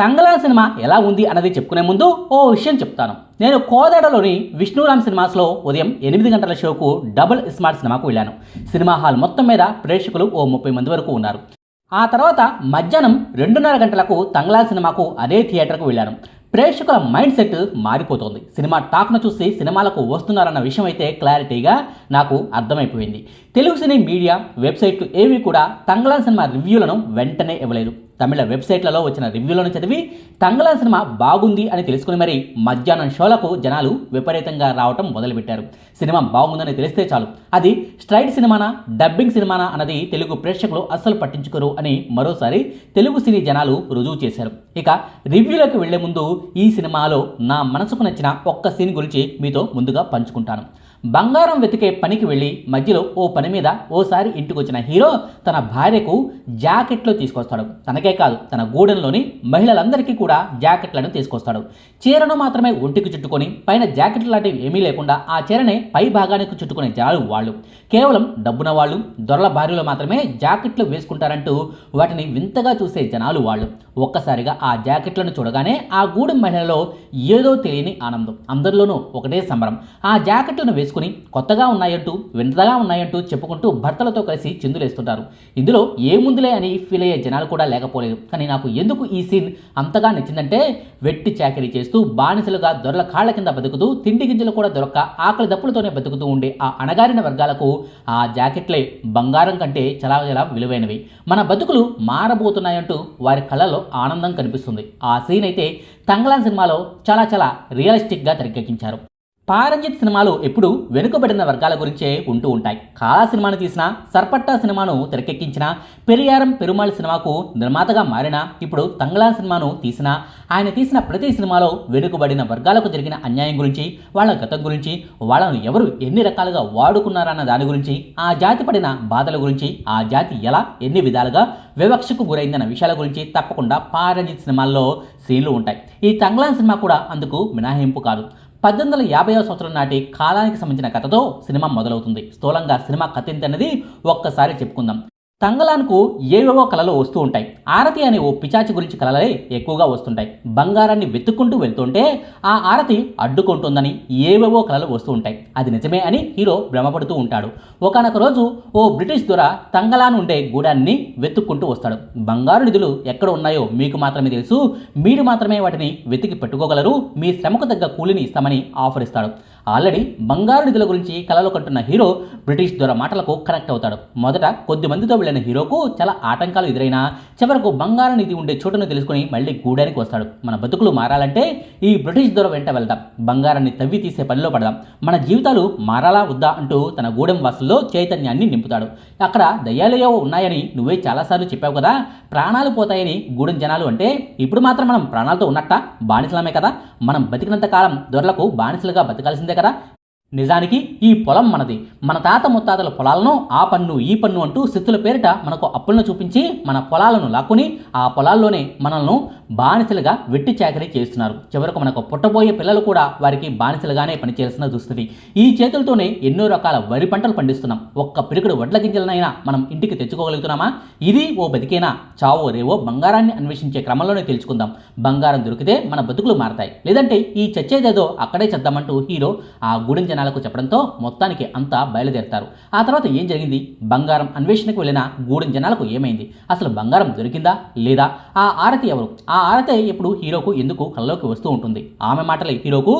తంగలా cinema ఎలా ఉంది అన్నది చెప్పుకునే ముందు ఓ విషయం చెప్తాను. నేను కోదాడలోని విష్ణురామ్ సినిమాస్లో ఉదయం ఎనిమిది గంటల షోకు డబుల్ స్మార్ట్ సినిమాకు వెళ్ళాను. సినిమా హాల్ మొత్తం మీద ప్రేక్షకులు ఓ ముప్పై మంది వరకు ఉన్నారు. ఆ తర్వాత మధ్యాహ్నం రెండున్నర గంటలకు తంగలా సినిమాకు అదే థియేటర్కు వెళ్ళాను. ప్రేక్షకుల మైండ్ సెట్ మారిపోతుంది. సినిమా టాక్ను చూసి సినిమాలకు వస్తున్నారన్న విషయం అయితే క్లారిటీగా నాకు అర్థమైపోయింది. తెలుగు సినీ మీడియా వెబ్సైట్లు ఏవి కూడా తంగళా సినిమా రివ్యూలను వెంటనే ఇవ్వలేదు. తమిళ వెబ్సైట్లలో వచ్చిన రివ్యూలను చదివి తంగళం సినిమా బాగుంది అని తెలుసుకుని మరి మధ్యాహ్నం షోలకు జనాలు విపరీతంగా రావటం మొదలుపెట్టారు. సినిమా బాగుందని తెలిస్తే చాలు. అది స్ట్రైట్ సినిమానా డబ్బింగ్ సినిమానా అన్నది తెలుగు ప్రేక్షకులు అస్సలు పట్టించుకోరు అని మరోసారి తెలుగు సినీ జనాలు రుజువు చేశారు. ఇక రివ్యూలోకి వెళ్ళే ముందు ఈ సినిమాలో నా మనసుకు నచ్చిన ఒక్క సీన్ గురించి మీతో ముందుగా పంచుకుంటాను. బంగారం వెతికే పనికి వెళ్ళి మధ్యలో ఓ పని మీద ఓసారి ఇంటికి వచ్చిన హీరో తన భార్యకు జాకెట్లో తీసుకొస్తాడు. తనకే కాదు. తన గూడెంలోని మహిళలందరికీ కూడా జాకెట్లను తీసుకొస్తాడు. చీరను మాత్రమే ఒంటికి చుట్టుకొని పైన జాకెట్ లాంటివి ఏమీ లేకుండా ఆ చీరనే పై భాగానికి చుట్టుకునే జనాలు వాళ్ళు. కేవలం డబ్బున వాళ్ళు దొరల భార్యలు మాత్రమే జాకెట్లు వేసుకుంటారంటూ వాటిని వింతగా చూసే జనాలు వాళ్ళు. ఒక్కసారిగా ఆ జాకెట్లను చూడగానే ఆ గూడెం మహిళలో ఏదో తెలియని ఆనందం. అందరిలోనూ ఒకటే సంబరం. ఆ జాకెట్లను వేసుకుని కొత్తగా ఉన్నాయంటూ వింతగా ఉన్నాయంటూ చెప్పుకుంటూ భర్తలతో కలిసి చిందులేస్తుంటారు. ఇందులో ఏముందిలే అని ఫీల్ అయ్యే జనాలు కూడా లేకపోలేదు కానీ నాకు ఎందుకు ఈ సీన్ అంతగా నచ్చిందంటే వెట్టి చాకరీ చేస్తూ బానిసలుగా దొరల కాళ్ళ కింద బతుకుతూ తిండి గింజలు కూడా దొరక్క ఆకలి దప్పులతోనే బతుకుతూ ఉండే ఆ అణగారిన వర్గాలకు ఆ జాకెట్లే బంగారం కంటే చాలా చాలా విలువైనవి. మన బతుకులు మారబోతున్నాయంటూ వారి కళ్ళలో ఆనందం కనిపిస్తుంది. ఆ సీన్ అయితే తంగళం సినిమాలో చాలా చాలా రియలిస్టిక్గా తెరకెక్కించారు. పారంజిత్ సినిమాలు ఎప్పుడు వెనుకబడిన వర్గాల గురించే ఉంటూ ఉంటాయి. కాలా సినిమాను తీసిన సర్పట్టా సినిమాను తెరకెక్కించిన పెరియారం పెరుమాళ్ సినిమాకు నిర్మాతగా మారిన ఇప్పుడు తంగళా సినిమాను తీసిన ఆయన తీసిన ప్రతి సినిమాలో వెనుకబడిన వర్గాలకు జరిగిన అన్యాయం గురించి వాళ్ళ గతం గురించి వాళ్ళను ఎవరు ఎన్ని రకాలుగా వాడుకున్నారన్న దాని గురించి ఆ జాతి పడిన బాధల గురించి ఆ జాతి ఎలా ఎన్ని విధాలుగా వివక్షకు గురైందన్న విషయాల గురించి తప్పకుండా పారంజిత్ సినిమాల్లో సీన్లు ఉంటాయి. ఈ తంగళాన్ సినిమా కూడా అందుకు మినహాయింపు కాదు. పద్దెనిమిది వందల యాభైవ సంవత్సరం నాటి కాలానికి సంబంధించిన కథతో సినిమా మొదలవుతుంది. స్థూలంగా సినిమా కథ ఏంటన్నది ఒక్కసారి చెప్పుకుందాం. తంగలాన్కు ఏవేవో కళలు వస్తూ ఉంటాయి. ఆరతి అనే ఓ పిచాచి గురించి కళలే ఎక్కువగా వస్తుంటాయి. బంగారాన్ని వెతుక్కుంటూ వెళ్తుంటే ఆ ఆరతి అడ్డుకుంటుందని ఏవేవో కళలు వస్తూ ఉంటాయి. అది నిజమే అని హీరో భ్రమపడుతూ ఉంటాడు. ఒకనొక రోజు ఓ బ్రిటిష్ దొర తంగలాన్ ఉండే గూడాన్ని వెతుక్కుంటూ వస్తాడు. బంగారు నిధులు ఎక్కడ ఉన్నాయో మీకు మాత్రమే తెలుసు. మీరు మాత్రమే వాటిని వెతికి పెట్టుకోగలరు. మీ శ్రమకు తగ్గ కూలిని ఇస్తామని ఆఫర్ ఇస్తాడు. ఆల్రెడీ బంగారు నిధుల గురించి కలలు కంటున్న హీరో బ్రిటిష్ దొర మాటలకు కనెక్ట్ అవుతాడు. మొదట కొద్ది మందితో వెళ్ళిన హీరోకు చాలా ఆటంకాలు ఎదురైనా చివరకు బంగారు నిధి ఉండే చోటును తెలుసుకుని మళ్ళీ గూడానికి వస్తాడు. మన బతుకులు మారాలంటే ఈ బ్రిటిష్ దొర వెంట వెళ్దాం. బంగారాన్ని తవ్వి తీసే పనిలో పడదాం. మన జీవితాలు మారాలా వద్దా అంటూ తన గూడెం వాసుల్లో చైతన్యాన్ని నింపుతాడు. అక్కడ దయ్యాలయో ఉన్నాయని నువ్వే చాలాసార్లు చెప్పావు కదా. ప్రాణాలు పోతాయని గూడెం జనాలు అంటే ఇప్పుడు మాత్రం మనం ప్రాణాలతో ఉన్నట్ట? బానిసలమే కదా. మనం బతికినంత కాలం దొరలకు బానిసలుగా బతకాల్సిందే. కదా నిజానికి ఈ పొలం మనది. మన తాత ముత్తాతల పొలాలను ఆ పన్ను ఈ పన్ను అంటూ స్థితుల పేరిట మనకు అప్పులను చూపించి మన పొలాలను లాక్కుని ఆ పొలాల్లోనే మనల్ని బానిసలుగా వెట్టి చాకరీ చేస్తున్నారు చివరకు మనకు పుట్టబోయే పిల్లలు కూడా వారికి బానిసలుగానే పనిచేయాల్సిన దుస్థితి. ఈ చేతులతోనే ఎన్నో రకాల వరి పంటలు పండిస్తున్నాం. ఒక్క పిరికుడు వడ్ల గింజలనైనా మనం ఇంటికి తెచ్చుకోగలుగుతున్నామా? ఇది ఓ బతికేనా? చావో రేవో బంగారాన్ని అన్వేషించే క్రమంలోనే తెలుసుకుందాం. బంగారం దొరికితే మన బతుకులు మారతాయి. లేదంటే ఈ చచ్చేదేదో అక్కడే చేద్దామంటూ హీరో ఆ గూడెం జనాలకు చెప్పడంతో మొత్తానికి అంతా బయలుదేరతారు. ఆ తర్వాత ఏం జరిగింది? బంగారం అన్వేషణకు వెళ్ళిన గూడెం జనాలకు ఏమైంది? అసలు బంగారం దొరికిందా? లేదా? ఆ ఆరతి ఎవరు? ఆ ఆరతి ఇప్పుడు హీరోకు ఎందుకు కళ్ళలోకి వస్తూ ఉంటుంది? ఆమె మాటలు హీరోకు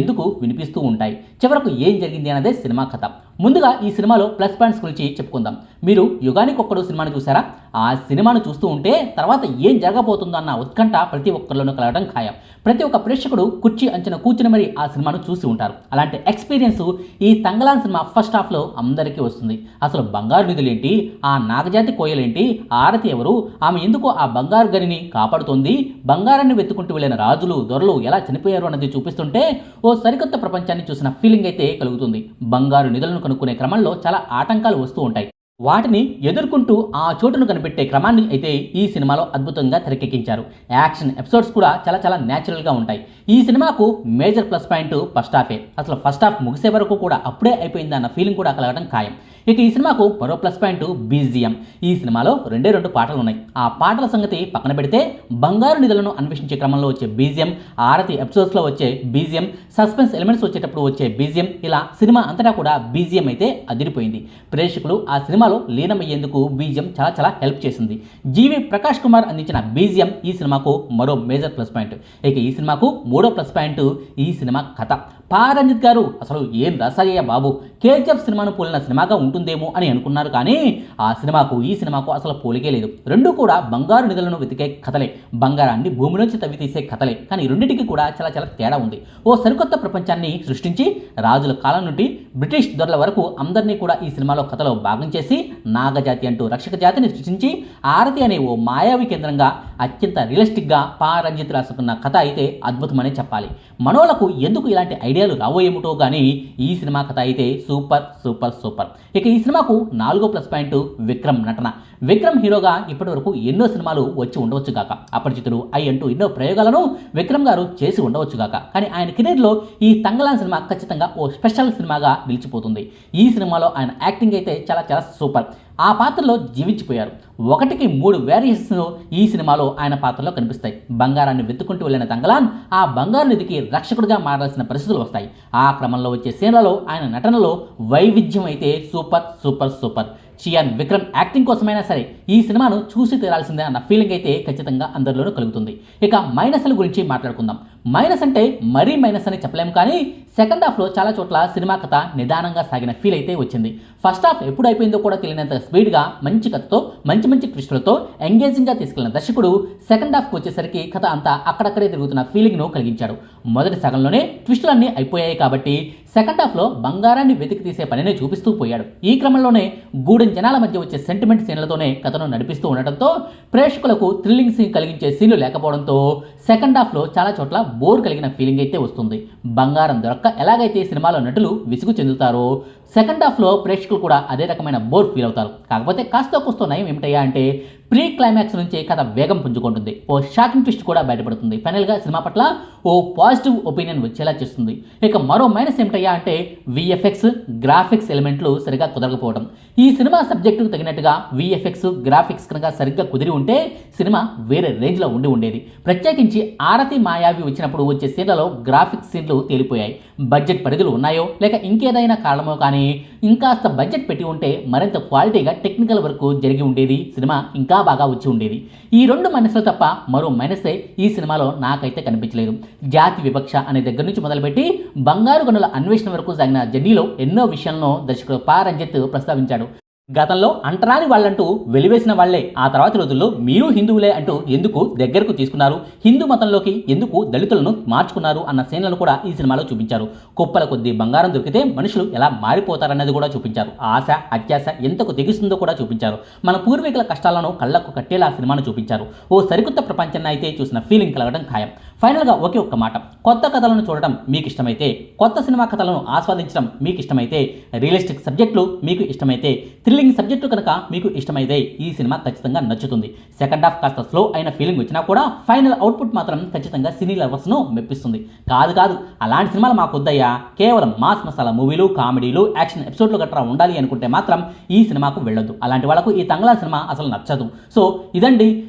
ఎందుకు వినిపిస్తూ ఉంటాయి? చివరకు ఏం జరిగింది అన్నదే సినిమా కథ. ముందుగా ఈ సినిమాలో ప్లస్ పాయింట్స్ గురించి చెప్పుకుందాం. మీరు యుగానికి ఒక్కడు సినిమాను చూసారా ఆ సినిమాను చూస్తూ ఉంటే తర్వాత ఏం జరగబోతుందో అన్న ఉత్కంఠ ప్రతి ఒక్కరిలోనూ కలగడం ఖాయం. ప్రతి ఒక్క ప్రేక్షకుడు కుర్చీ అంచన కూర్చుని మరి ఆ సినిమాను చూసి ఉంటారు. అలాంటి ఎక్స్పీరియన్స్ ఈ తంగలాన్ సినిమా ఫస్ట్ హాఫ్లో అందరికీ వస్తుంది. అసలు బంగారు నిధులేంటి? ఆ నాగజాతి కోయలేంటి? ఆరతి ఎవరు? ఆమె ఎందుకు ఆ బంగారు గనిని కాపాడుతోంది? బంగారాన్ని వెతుకుంటూ వెళ్ళిన రాజులు దొరలు ఎలా చనిపోయారు అన్నది చూపిస్తుంటే ఓ సరికొత్త ప్రపంచాన్ని చూసిన ఫీలింగ్ అయితే కలుగుతుంది. బంగారు నిధులను కనుక్కునే క్రమంలో చాలా ఆటంకాలు వస్తూ ఉంటాయి. వాటిని ఎదుర్కొంటూ ఆ చోటును కనిపెట్టే క్రమాన్ని అయితే ఈ సినిమాలో అద్భుతంగా తెరకెక్కించారు. యాక్షన్ ఎపిసోడ్స్ కూడా చాలా చాలా న్యాచురల్గా ఉంటాయి. ఈ సినిమాకు మేజర్ ప్లస్ పాయింట్ ఫస్ట్ హాఫే. అసలు ఫస్ట్ హాఫ్ ముగిసే వరకు కూడా అప్పుడే అయిపోయింది అన్న ఫీలింగ్ కూడా కలగడం ఖాయం. ఇక ఈ సినిమాకు మరో ప్లస్ పాయింట్ బీజిఎం ఈ సినిమాలో రెండే రెండు పాటలు ఉన్నాయి. ఆ పాటల సంగతి పక్కన పెడితే బంగారు నిధులను అన్వేషించే క్రమంలో వచ్చే బీజిఎం ఆరతి ఎపిసోడ్స్లో వచ్చే బీజిఎం సస్పెన్స్ ఎలిమెంట్స్ వచ్చేటప్పుడు వచ్చే బీజిఎం ఇలా సినిమా అంతటా కూడా బీజిఎం అయితే అదిరిపోయింది. ప్రేక్షకులు ఆ సినిమాలో లీనమయ్యేందుకు బీజిఎం చాలా చాలా హెల్ప్ చేసింది. జీవి ప్రకాష్ కుమార్ అందించిన బీజిఎం ఈ సినిమాకు మరో మేజర్ ప్లస్ పాయింట్. ఇక ఈ సినిమాకు మూడో ప్లస్ పాయింట్ ఈ సినిమా కథ. పారంజిత్ గారు అసలు ఏం రాసాయ్యా బాబు? కేజీఎఫ్ సినిమాను పోలిన సినిమాగా ఉంటుందేమో అని అనుకున్నారు కానీ ఆ సినిమాకు ఈ సినిమాకు అసలు పోలికే లేదు. రెండు కూడా బంగారు నిధులను వెతికే కథలే. బంగారాన్ని భూమి నుంచి తవ్వి తీసే కథలే. కానీ రెండింటికి కూడా చాలా చాలా తేడా ఉంది. ఓ సరికొత్త ప్రపంచాన్ని సృష్టించి రాజుల కాలం నుండి బ్రిటిష్ దొరల వరకు అందరినీ కూడా ఈ సినిమాలో కథలో భాగం చేసి నాగజాతి అంటూ రక్షక జాతిని సృష్టించి ఆరతి అనే ఓ మాయావి కేంద్రంగా అత్యంత రియలిస్టిక్గా పారంజిత్ రాసుకున్న కథ అయితే అద్భుతమనే చెప్పాలి. మనోళ్ళకు ఎందుకు ఇలాంటి ఐడియాలు రావోయేమిటో కానీ ఈ సినిమా కథ అయితే సూపర్ సూపర్ సూపర్. ఇక ఈ సినిమాకు నాలుగో ప్లస్ పాయింట్ విక్రమ్ నటన. విక్రమ్ హీరోగా ఇప్పటివరకు ఎన్నో సినిమాలు వచ్చి ఉండవచ్చు గాక. అపరిచితుడు ఐ అంటూ ఎన్నో ప్రయోగాలను విక్రమ్ గారు చేసి ఉండవచ్చు గాక. కానీ ఆయన కెరీర్లో ఈ తంగలాన్ సినిమా ఖచ్చితంగా ఓ స్పెషల్ సినిమాగా నిలిచిపోతుంది. ఈ సినిమాలో ఆయన యాక్టింగ్ అయితే చాలా చాలా సూపర్. ఆ పాత్రలో జీవించిపోయారు. ఒకటికి మూడు వేరియేషన్స్ ఈ సినిమాలో ఆయన పాత్రలో కనిపిస్తాయి. బంగారాన్ని వెతుకుంటూ వెళ్ళిన తంగలాన్ ఆ బంగారు నిధికి రక్షకుడిగా మారాల్సిన పరిస్థితులు వస్తాయి. ఆ క్రమంలో వచ్చే సీన్లలో ఆయన నటనలో వైవిధ్యం అయితే super super super. Chiyaan Vikram acting కోసమైనా సరే ఈ సినిమాను చూసి తీరాల్సిందే అన్న ఫీలింగ్ అయితే ఖచ్చితంగా అందరిలోనూ కలుగుతుంది. ఇక మైనస్ల గురించి మాట్లాడుకుందాం. మైనస్ అంటే మరీ మైనస్ అని చెప్పలేము కానీ సెకండ్ హాఫ్లో చాలా చోట్ల సినిమా కథ నిదానంగా సాగిన ఫీల్ అయితే వచ్చింది. ఫస్ట్ హాఫ్ ఎప్పుడు అయిపోయిందో కూడా తెలియనంత స్పీడ్గా మంచి కథతో మంచి మంచి ట్విస్టులతో ఎంగేజింగ్గా తీసుకెళ్ళిన దర్శకుడు సెకండ్ హాఫ్కి వచ్చేసరికి కథ అంతా అక్కడక్కడే తిరుగుతున్న ఫీలింగ్ను కలిగించాడు. మొదటి సగంలోనే ట్విస్టులన్నీ అయిపోయాయి కాబట్టి సెకండ్ హాఫ్లో బంగారాన్ని వెతికి తీసే పనినే చూపిస్తూ పోయాడు. ఈ క్రమంలోనే గూడెం జనాల మధ్య వచ్చే సెంటిమెంట్ సీన్లతోనే కథను నడిపిస్తూ ఉండటంతో ప్రేక్షకులకు థ్రిల్లింగ్ సీన్ కలిగించే సీన్లు లేకపోవడంతో సెకండ్ హాఫ్లో చాలా చోట్ల బోర్ కలిగిన ఫీలింగ్ అయితే వస్తుంది. బంగారం దొరక్క ఎలాగైతే సినిమాలో నటులు విసుగు చెందుతారో సెకండ్ హాఫ్లో ప్రేక్షకులు కూడా అదే రకమైన బోర్ ఫీల్ అవుతారు. కాకపోతే కాస్త కూస్తో నయం ఏమిటయ్యా అంటే ప్రీ క్లైమాక్స్ నుంచి కథ వేగం పుంజుకుంటుంది. ఓ షాకింగ్ ట్విస్ట్ కూడా బయటపడుతుంది. ఫైనల్గా సినిమా పట్ల ఓ పాజిటివ్ ఒపీనియన్ వచ్చేలా చేస్తుంది. ఇక మరో మైనస్ ఏమిటయ్యా అంటే విఎఫ్ఎక్స్ గ్రాఫిక్స్ ఎలిమెంట్లు సరిగా కుదరకపోవడం. ఈ సినిమా సబ్జెక్టుకు తగినట్టుగా విఎఫ్ఎక్స్ గ్రాఫిక్స్ కనుక సరిగ్గా కుదిరి ఉంటే సినిమా వేరే రేంజ్లో ఉండి ఉండేది. ప్రత్యేకించి ఆరతి మాయావి వచ్చినప్పుడు వచ్చే సీన్లలో గ్రాఫిక్స్ సీన్లు తేలిపోయాయి. బడ్జెట్ పరిధులు ఉన్నాయో లేక ఇంకేదైనా కారణమో కానీ ఇంకాస్త బడ్జెట్ పెట్టి ఉంటే మరింత క్వాలిటీగా టెక్నికల్ వర్క్ జరిగి ఉండేది సినిమా ఇంకా బాగా వచ్చి ఉండేది. ఈ రెండు మైనస్లు తప్ప మరో మైనసే ఈ సినిమాలో నాకైతే కనిపించలేదు. జాతి వివక్ష అనే దగ్గర నుంచి మొదలుపెట్టి బంగారు గనుల అన్వేషణ వరకు సాగిన జర్నీలో ఎన్నో విషయాలను దర్శకుడు పా. రంజిత్ ప్రస్తావించాడు. గతంలో అంటరాని వాళ్ళంటూ వెలివేసిన వాళ్ళే ఆ తర్వాత రోజుల్లో మీరు హిందువులే అంటూ ఎందుకు దగ్గరకు తీసుకున్నారు? హిందూ మతంలోకి ఎందుకు దళితులను మార్చుకున్నారు? అన్న సీన్లను కూడా ఈ సినిమాలో చూపించారు. కుప్పల కొద్దీ బంగారం దొరికితే మనుషులు ఎలా మారిపోతారన్నది కూడా చూపించారు. ఆశ అత్యాశ ఎంతకు తెగిస్తుందో కూడా చూపించారు. మన పూర్వీకుల కష్టాలను కళ్ళకు కట్టేలా సినిమాను చూపించారు. ఓ సరికొత్త ప్రపంచాన్ని అయితే చూసిన ఫీలింగ్ కలగడం ఖాయం. ఫైనల్గా ఒకే ఒక్క మాట. కొత్త కథలను చూడటం మీకు ఇష్టమైతే కొత్త సినిమా కథలను ఆస్వాదించడం మీకు ఇష్టమైతే రియలిస్టిక్ సబ్జెక్టులు మీకు ఇష్టమైతే థ్రిల్లింగ్ సబ్జెక్టు కనుక మీకు ఇష్టమైతే ఈ సినిమా ఖచ్చితంగా నచ్చుతుంది. సెకండ్ హాఫ్ కాస్త స్లో అయిన ఫీలింగ్ వచ్చినా కూడా ఫైనల్ అవుట్పుట్ మాత్రం ఖచ్చితంగా సినీ లవర్స్ను మెప్పిస్తుంది. కాదు కాదు అలాంటి సినిమాలు మాకు వద్దయ్యా కేవలం మాస్ మసాలా మూవీలు కామెడీలు యాక్షన్ ఎపిసోడ్లు గట్రా ఉండాలి అనుకుంటే మాత్రం ఈ సినిమాకు వెళ్ళొద్దు. అలాంటి వాళ్ళకు ఈ తంగళ సినిమా అసలు నచ్చదు. సో ఇదండి